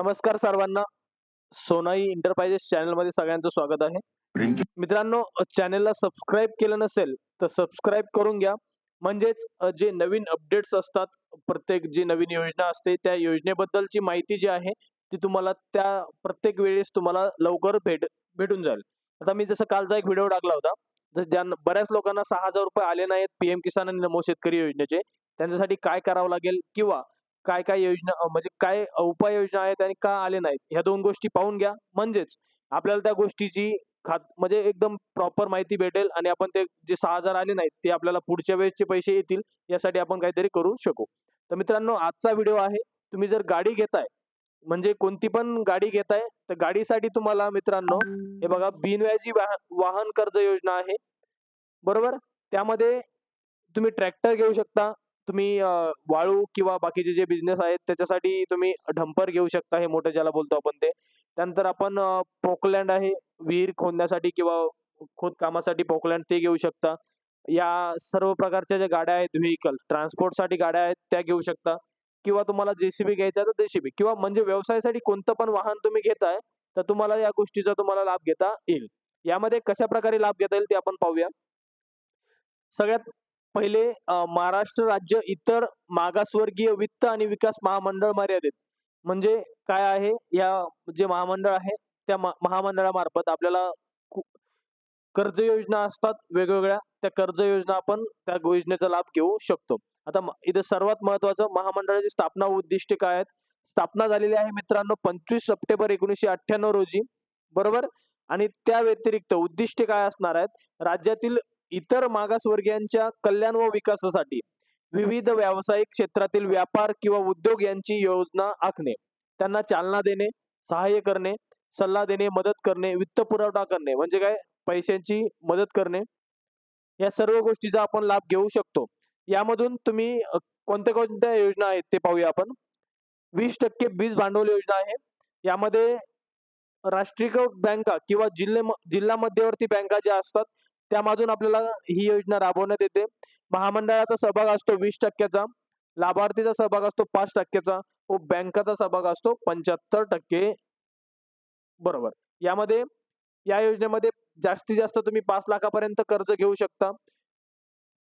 नमस्कार सर्वांना. सोनाई एंटरप्राइजेस चॅनलमध्ये सगळ्यांचं स्वागत आहे. मित्रांनो चॅनलला सबस्क्राईब केलं नसेल तर सबस्क्राईब करून घ्या. म्हणजेच जे नवीन अपडेट्स असतात प्रत्येक जी नवीन योजना असते त्या योजनेबद्दलची माहिती जी आहे ती तुम्हाला त्या प्रत्येक वेळेस तुम्हाला लवकर भेट भेटून जाईल. आता मी जसं कालचा एक व्हिडिओ टाकला होता जसं ज्यांना बऱ्याच लोकांना सहा हजार रुपये आले नाहीत पीएम किसान आणि नमो शेतकरी योजनेचे त्यांच्यासाठी काय करावं लागेल किंवा काय काय योजना म्हणजे काय उपाययोजना आहेत आणि का आले नाहीत? ह्या दोन गोष्टी पाहून घ्या. म्हणजेच आपल्याला त्या गोष्टीची खात म्हणजे एकदम प्रॉपर माहिती भेटेल आणि आपण ते जे सहा हजार आले नाहीत ते आपल्याला पुढच्या वेळेसचे पैसे येतील यासाठी आपण काहीतरी करू शकू. तर मित्रांनो आजचा व्हिडिओ आहे. तुम्ही जर गाडी घेताय म्हणजे कोणती पण गाडी घेताय तर गाडीसाठी तुम्हाला मित्रांनो हे बघा बिनव्याजी वाहन कर्ज योजना आहे. बरोबर? त्यामध्ये तुम्ही ट्रॅक्टर घेऊ शकता. तुम्ही वाळू किंवा बाकीचे जे बिझनेस आहेत त्याच्यासाठी तुम्ही डंपर घेऊ शकता हे मोठं ज्याला बोलतो आपण ते. त्यानंतर आपण पोकलँड आहे विहीर खोदण्यासाठी किंवा खोदकामासाठी पोकलँड ते घेऊ शकता. या सर्व प्रकारच्या ज्या गाड्या आहेत व्हेकल ट्रान्सपोर्टसाठी गाड्या आहेत त्या घेऊ शकता. किंवा तुम्हाला जेसीबी घ्यायचा तर जेसीबी. किंवा म्हणजे व्यवसायासाठी कोणतं पण वाहन तुम्ही घेताय तर तुम्हाला या गोष्टीचा तुम्हाला लाभ घेता येईल. यामध्ये कशा प्रकारे लाभ घेता येईल ते आपण पाहूया. सगळ्यात पहिले महाराष्ट्र राज्य इतर मागासवर्गीय वित्त आणि विकास महामंडळ मर्यादित. म्हणजे काय आहे? या जे महामंडळ आहे त्या महामंडळामार्फत आपल्याला कर्ज योजना असतात वेगवेगळ्या. त्या कर्ज योजना आपण त्या योजनेचा लाभ घेऊ शकतो. आता इथे इथं सर्वात महत्वाचं महामंडळाची स्थापना उद्दिष्टे काय आहेत? स्थापना झालेली आहे मित्रांनो पंचवीस सप्टेंबर एकोणीसशे अठ्ठ्याण्णव रोजी. बरोबर? आणि त्या व्यतिरिक्त उद्दिष्टे काय असणार आहेत? राज्यातील इतर मागासवर्गीयांच्या कल्याण व विकासासाठी विविध व्यावसायिक क्षेत्रातील व्यापार किंवा उद्योग यांची योजना आखणे त्यांना चालना देणे सहाय्य करणे सल्ला देणे मदत करणे वित्त पुरवठा करणे म्हणजे काय? पैशांची मदत करणे. या सर्व गोष्टीचा आपण लाभ घेऊ शकतो. यामधून तुम्ही कोणत्या कोणत्या योजना आहेत ते पाहूया आपण. वीस टक्के बीज भांडवल योजना आहे. यामध्ये राष्ट्रीयकृत बँका किंवा जिल्हे जिल्हा मध्यवर्ती बँका ज्या असतात त्यामधून आपल्याला ही योजना राबवण्यात येते. महामंडळाचा सहभाग असतो वीस टक्क्याचा. लाभार्थीचा सहभाग असतो पाच टक्क्याचा. व बँकाचा सहभाग असतो पंच्याहत्तर टक्के. बरोबर. यामध्ये या योजनेमध्ये जास्तीत जास्त तुम्ही पाच लाखापर्यंत कर्ज घेऊ शकता.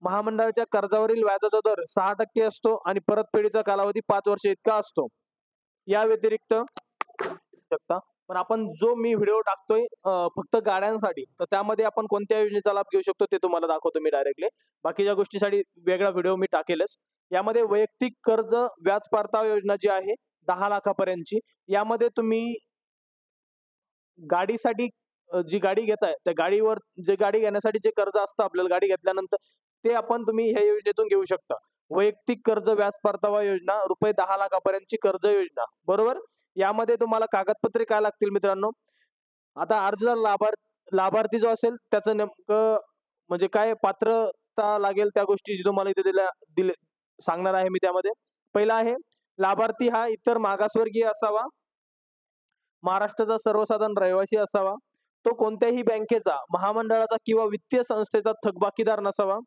महामंडळाच्या कर्जावरील व्याजाचा दर सहा टक्के असतो आणि परतफेडीचा कालावधी पाच वर्ष इतका असतो. या व्यतिरिक्त शकता. पण आपण जो मी व्हिडिओ टाकतोय फक्त गाड्यांसाठी तर त्यामध्ये आपण कोणत्या योजनेचा लाभ घेऊ शकतो ते तुम्हाला दाखवतो मी डायरेक्टली बाकीच्या गोष्टीसाठी वेगळा व्हिडिओ मी टाकेलच. यामध्ये वैयक्तिक कर्ज व्याज परतावा योजना जी आहे दहा लाखापर्यंतची यामध्ये तुम्ही गाडीसाठी जी गाडी घेताय त्या गाडीवर जे गाडी घेण्यासाठी जे कर्ज असतं आपल्याला गाडी घेतल्यानंतर ते आपण तुम्ही ह्या योजनेतून घेऊ शकता. वैयक्तिक कर्ज व्याज परतावा योजना रुपये दहा लाखापर्यंतची कर्ज योजना बरोबर? यामध्ये तुम्हाला कागदपत्रे काय लागतील मित्रांनो? आता अर्जदार लाभार लाभार्थी जो असेल त्याचं नेमकं म्हणजे काय पात्रता लागेल त्या गोष्टी तुम्हाला इथे दिल्या दिले सांगणार आहे मी त्यामध्ये. पहिला आहे लाभार्थी हा इतर मागासवर्गीय असावा. महाराष्ट्राचा सर्वसाधारण रहिवासी असावा. तो कोणत्याही बँकेचा महामंडळाचा किंवा वित्तीय संस्थेचा थकबाकीदार नसावा.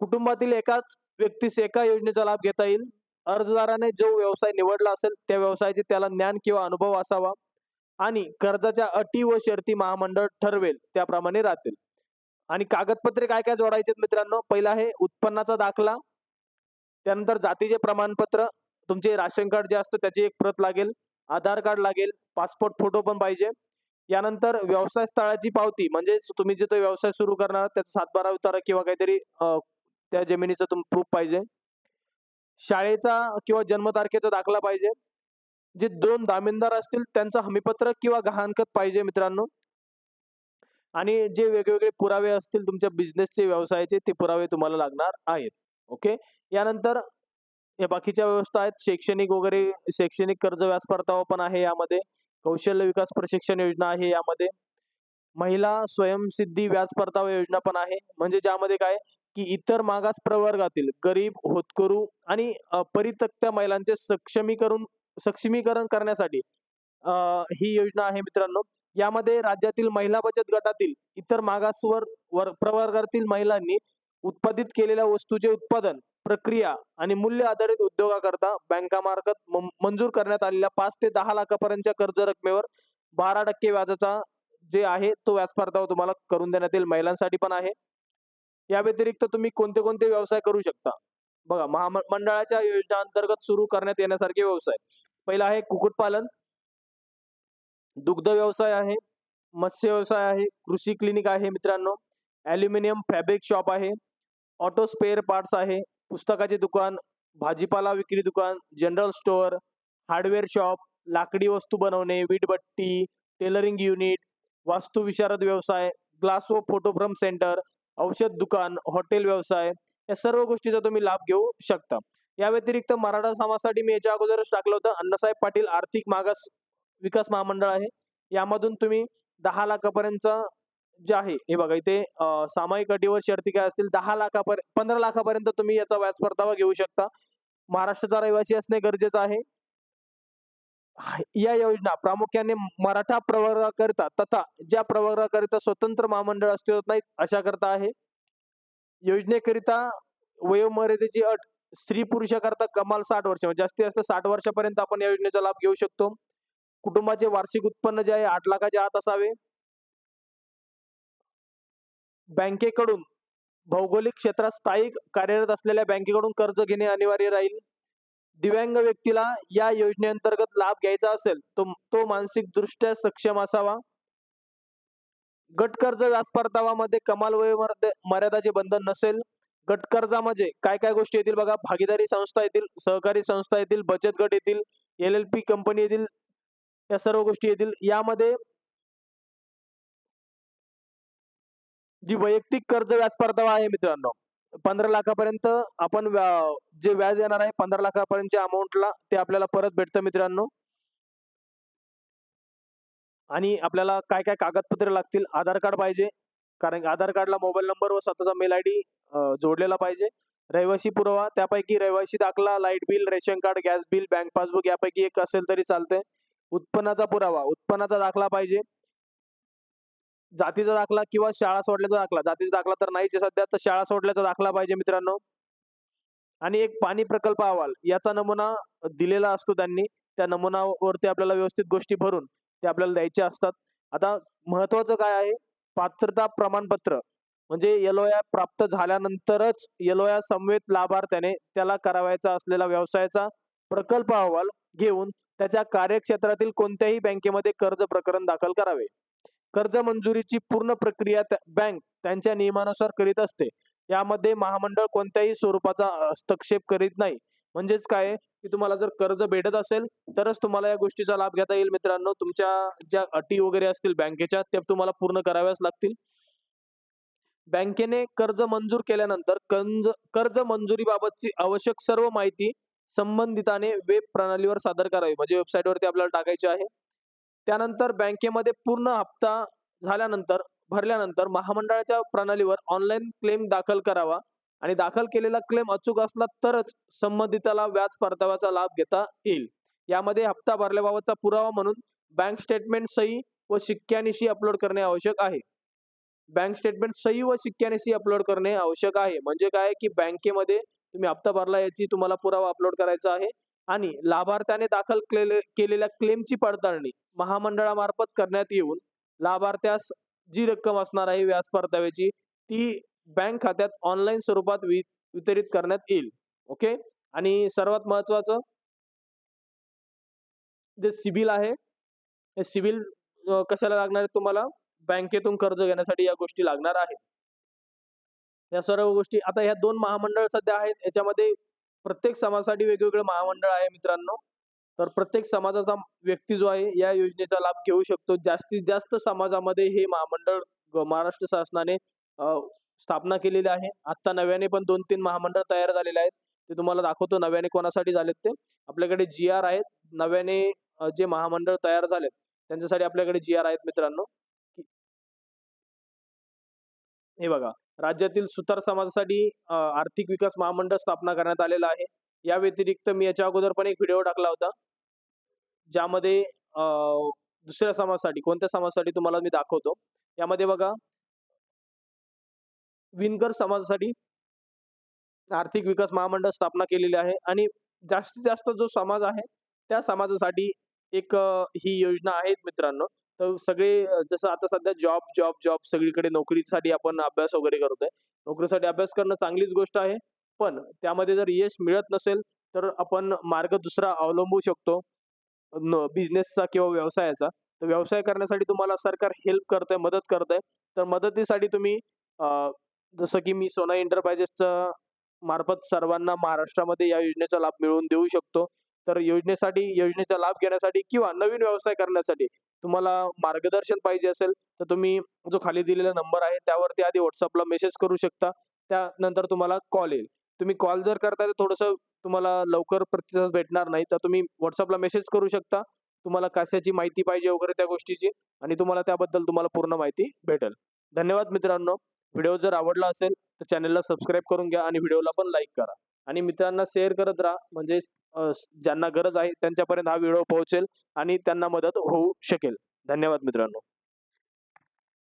कुटुंबातील एकाच व्यक्तीस एका योजनेचा लाभ घेता येईल. अर्जदाराने जो व्यवसाय निवडला असेल त्या व्यवसायाचे त्याला ज्ञान किंवा अनुभव असावा आणि कर्जाच्या अटी व शर्ती महामंडळ ठरवेल त्याप्रमाणे राहतील. आणि कागदपत्रे काय काय जोडायचे मित्रांनो? पहिला आहे उत्पन्नाचा दाखला त्यानंतर जातीचे प्रमाणपत्र तुमचे राशन कार्ड जे असतं त्याची एक प्रत लागेल आधार कार्ड लागेल पासपोर्ट फोटो पण पाहिजे. यानंतर व्यवसाय स्थळाची पावती म्हणजे तुम्ही जिथे व्यवसाय सुरू करणार त्याचा सातबारा उतारा किंवा काहीतरी त्या जमिनीचं तुम प्रूफ पाहिजे. शाळेचा किंवा जन्मतारखेचा दाखला पाहिजे. जे दोन दामिनदार असतील त्यांचं हमीपत्र किंवा गहाणखत पाहिजे मित्रांनो. आणि जे वेगवेगळे पुरावे असतील तुमच्या बिझनेसचे व्यवसायाचे ते पुरावे तुम्हाला लागणार आहेत. ओके यानंतर या बाकीच्या व्यवस्था आहेत. शैक्षणिक वगैरे शैक्षणिक कर्ज व्याज परतावा पण आहे यामध्ये. कौशल्य विकास प्रशिक्षण योजना आहे यामध्ये. महिला स्वयंसिद्धी व्याज परतावा योजना पण आहे. म्हणजे ज्यामध्ये काय? की इतर मागास प्रवर्गातील गरीब होतकरू आणि अ, परित्यक्त्या महिलांचे सक्षमीकरण सक्षमीकरण करण्यासाठी ही योजना आहे मित्रांनो. यामध्ये राज्यातील महिला बचत गटातील इतर मागासवर वर प्रवर्गातील महिलांनी उत्पादित केलेल्या वस्तूचे उत्पादन प्रक्रिया आणि मूल्य आधारित उद्योगाकरता बँकामार्फत मंजूर करण्यात आलेल्या पाच ते दहा लाखापर्यंतच्या कर्ज रकमेवर बारा टक्के व्याजाचा जे आहे तो व्याज परतावा तुम्हाला करून देण्यात येईल. महिलांसाठी पण आहे. या व्यतिरिक्त तुम्ही कोणते कोणते व्यवसाय करू शकता? बघा महामंडळाच्या योजना अंतर्गत सुरू करण्यात येण्यासारखे व्यवसाय. पहिला आहे कुक्कुटपालन. दुग्ध व्यवसाय आहे मत्स्य व्यवसाय आहे कृषी क्लिनिक आहे मित्रांनो. ॲल्युमिनियम फॅब्रिक शॉप आहे. ऑटो स्पेअर पार्ट्स आहे पुस्तकाचे दुकान भाजीपाला विक्री दुकान जनरल स्टोअर हार्डवेअर शॉप लाकडी वस्तू बनवणे वीटभट्टी टेलरिंग युनिट वास्तुविशारद व्यवसाय ग्लास व फोटोफ्रम सेंटर औषध दुकान हॉटेल व्यवसाय या सर्व गोष्टीचा तुम्ही लाभ घेऊ शकता. या व्यतिरिक्त मराठा समाजासाठी मी याच्या अगोदरच टाकलं होतं अण्णासाहेब पाटील आर्थिक मागास विकास महामंडळ आहे. यामधून तुम्ही दहा लाखापर्यंत जे आहे हे बघा इथे सामायिक अटीवर शर्ती काय असतील दहा लाखापर्यंत पंधरा लाखापर्यंत तुम्ही याचा व्याज परतावा घेऊ शकता. महाराष्ट्राचा रहिवासी असणे गरजेचं आहे. या योजना प्रामुख्याने मराठा प्रवर्गाकरिता तथा ज्या प्रवर्गाकरिता स्वतंत्र महामंडळ अस्तित्वात नाहीत अशा करता आहे. योजनेकरिता वयोमर्यादेची अट स्त्री पुरुषाकरता कमाल साठ वर्ष म्हणजे जास्तीत जास्त साठ वर्षापर्यंत आपण या योजनेचा लाभ घेऊ शकतो. कुटुंबाचे वार्षिक उत्पन्न जे आहे आठ लाखाच्या आत असावे. बँकेकडून भौगोलिक क्षेत्रात स्थायिक कार्यरत असलेल्या बँकेकडून कर्ज घेणे अनिवार्य राहील. दिव्यांग व्यक्तीला या योजनेअंतर्गत लाभ घ्यायचा असेल तो तो मानसिक दृष्ट्या सक्षम असावा. गट कर्ज व्याज परतावामध्ये कमाल वय मर्यादाचे बंधन नसेल. गट कर्जामध्ये म्हणजे काय काय गोष्टी येतील बघा? भागीदारी संस्था येतील सहकारी संस्था येतील बचत गट येतील एल एल पी कंपनी येतील या सर्व गोष्टी येतील. यामध्ये जी वैयक्तिक कर्ज व्याज परतावा आहे मित्रांनो पंधरा लाखापर्यंत आपण जे व्याज येणार आहे पंधरा लाखापर्यंतच्या अमाऊंटला ते आपल्याला परत भेटतं मित्रांनो. आणि आपल्याला काय काय कागदपत्र लागतील? आधार कार्ड पाहिजे. कारण आधार कार्डला मोबाईल नंबर व स्वतःचा मेल आय डी जोडलेला पाहिजे. रहिवासी पुरावा त्यापैकी रहिवासी दाखला light bill ration card gas bill bank passbook यापैकी एक असेल तरी चालतंय. उत्पन्नाचा पुरावा उत्पन्नाचा दाखला पाहिजे. जातीचा दाखला किंवा शाळा सोडल्याचा दाखला. जातीचा दाखला तर नाहीच आहे सध्या तर शाळा सोडल्याचा दाखला पाहिजे मित्रांनो. आणि एक पाणी प्रकल्प अहवाल याचा नमुना दिलेला असतो त्यांनी. त्या नमुनावरती आपल्याला व्यवस्थित गोष्टी भरून ते आपल्याला द्यायचे असतात. आता महत्वाचं काय आहे? पात्रता प्रमाणपत्र. म्हणजे एलओया प्राप्त झाल्यानंतरच एलओया समवेत लाभार्थ्याने त्याला करावायचा असलेला व्यवसायाचा प्रकल्प अहवाल घेऊन त्याच्या कार्यक्षेत्रातील कोणत्याही बँकेमध्ये कर्ज प्रकरण दाखल करावे. कर्ज मंजुरीची पूर्ण प्रक्रिया बँक त्यांच्या नियमानुसार करीत असते. यामध्ये महामंडळ कोणत्याही स्वरूपाचा हस्तक्षेप करीत नाही. म्हणजेच काय आहे, की तुम्हाला जर कर्ज भेटत असेल तरच तुम्हाला या गोष्टीचा लाभ घेता येईल मित्रांनो. तुमच्या ज्या अटी वगैरे असतील बँकेच्या त्या तुम्हाला पूर्ण कराव्याच लागतील. बँकेने कर्ज मंजूर केल्यानंतर कर्ज कर्ज मंजुरीबाबतची आवश्यक सर्व माहिती संबंधिताने वेब प्रणालीवर सादर करावी. म्हणजे वेबसाईट वरती आपल्याला टाकायची आहे. त्यानंतर बँकेमध्ये पूर्ण हप्ता झाल्यानंतर भरल्यानंतर महामंडळाच्या प्रणालीवर ऑनलाईन क्लेम दाखल करावा आणि दाखल केलेला क्लेम अचूक असला तरच संबंधिताला व्याज परताव्याचा लाभ घेता येईल. यामध्ये हप्ता भरल्याबाबतचा पुरावा म्हणून बँक स्टेटमेंट सही व शिक्क्यानिशी अपलोड करणे आवश्यक आहे. बँक स्टेटमेंट सही व शिक्क्यानिशी अपलोड करणे आवश्यक आहे. म्हणजे काय? की बँकेमध्ये तुम्ही हप्ता भरला याची तुम्हाला पुरावा अपलोड करायचा आहे. आणि लाभार्थ्याने दाखल केले- केलेल्या क्लेमची पडताळणी महामंडळामार्फत करण्यात येऊन लाभार्थ्यास जी रक्कम असणार आहे व्याज परताव्याची ती बँक खात्यात ऑनलाईन स्वरूपात वितरित करण्यात येईल. ओके? आणि सर्वात महत्वाचं जे सिबिल आहे हे सिबिल कशाला लागणार आहे तुम्हाला? बँकेतून कर्ज घेण्यासाठी या गोष्टी लागणार आहेत. या सर्व गोष्टी आता ह्या दोन महामंडळ सध्या आहेत याच्यामध्ये प्रत्येक समाजासाठी वेगवेगळे महामंडळ आहे मित्रांनो. तर प्रत्येक समाजाचा व्यक्ती जो आहे या योजनेचा लाभ घेऊ शकतो. जास्तीत जास्त समाजामध्ये हे महामंडळ महाराष्ट्र शासनाने स्थापना केलेली आहे. आता नव्याने पण दोन तीन महामंडळ तयार झालेले आहेत. ते तुम्हाला दाखवतो नव्याने कोणासाठी झालेत ते. आपल्याकडे जी आर आहेत. नव्याने जे महामंडळ तयार झालेत त्यांच्यासाठी आपल्याकडे जी आर आहेत मित्रांनो. हे बघा. राज्यातील सुतार समाजासाठी आर्थिक विकास महामंडळ स्थापना करण्यात आलेला आहे. या व्यतिरिक्त मी याच्या अगोदर पण एक व्हिडिओ टाकला होता. ज्यामध्ये दुसऱ्या समाजासाठी कोणत्या समाजासाठी तुम्हाला मी दाखवतो. यामध्ये बघा विणकर समाजासाठी आर्थिक विकास महामंडळ स्थापना केलेली आहे आणि जास्तीत जास्त जो समाज आहे त्या समाजासाठी एक ही योजना आहे मित्रांनो. तर सगळे जसं आता सध्या जॉब जॉब जॉब सगळीकडे नोकरीसाठी आपण अभ्यास वगैरे करतोय नोकरीसाठी अभ्यास करणं चांगलीच गोष्ट आहे. पण त्यामध्ये जर यश मिळत नसेल तर आपण मार्ग दुसरा अवलंबू शकतो. बिझनेसचा किंवा व्यवसायाचा. तर व्यवसाय करण्यासाठी तुम्हाला सरकार हेल्प करतंय मदत करतंय. तर मदतीसाठी तुम्ही जसं की मी सोना एंटरप्राइजेसचा मार्फत सर्वांना महाराष्ट्रामध्ये या योजनेचा लाभ मिळवून देऊ शकतो. तर योजनेसाठी योजनेचा लाभ घेण्यासाठी किंवा नवीन व्यवसाय करण्यासाठी तुम्हाला मार्गदर्शन पाहिजे असेल तर तुम्ही जो खाली दिलेला नंबर आहे त्यावरती आधी व्हॉट्सअपला मेसेज करू शकता. त्यानंतर तुम्हाला कॉल येईल. तुम्ही कॉल जर करताय तर थोडंसं तुम्हाला लवकर प्रतिसाद भेटणार नाही. तर तुम्ही व्हॉट्सअपला मेसेज करू शकता. तुम्हाला कशाची माहिती पाहिजे वगैरे त्या गोष्टीची आणि तुम्हाला त्याबद्दल तुम्हाला पूर्ण माहिती भेटेल. धन्यवाद मित्रांनो. व्हिडिओ जर आवडला असेल तर चॅनलला सबस्क्राईब करून घ्या आणि व्हिडिओला पण लाईक करा. आणि मित्रांना शेअर करत राहा. म्हणजे ज्यांना गरज आहे त्यांच्यापर्यंत हा व्हिडिओ पोहोचेल आणि त्यांना मदत होऊ शकेल. धन्यवाद मित्रांनो.